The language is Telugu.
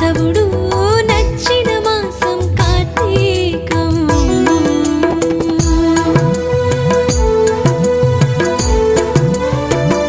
కేశవుడు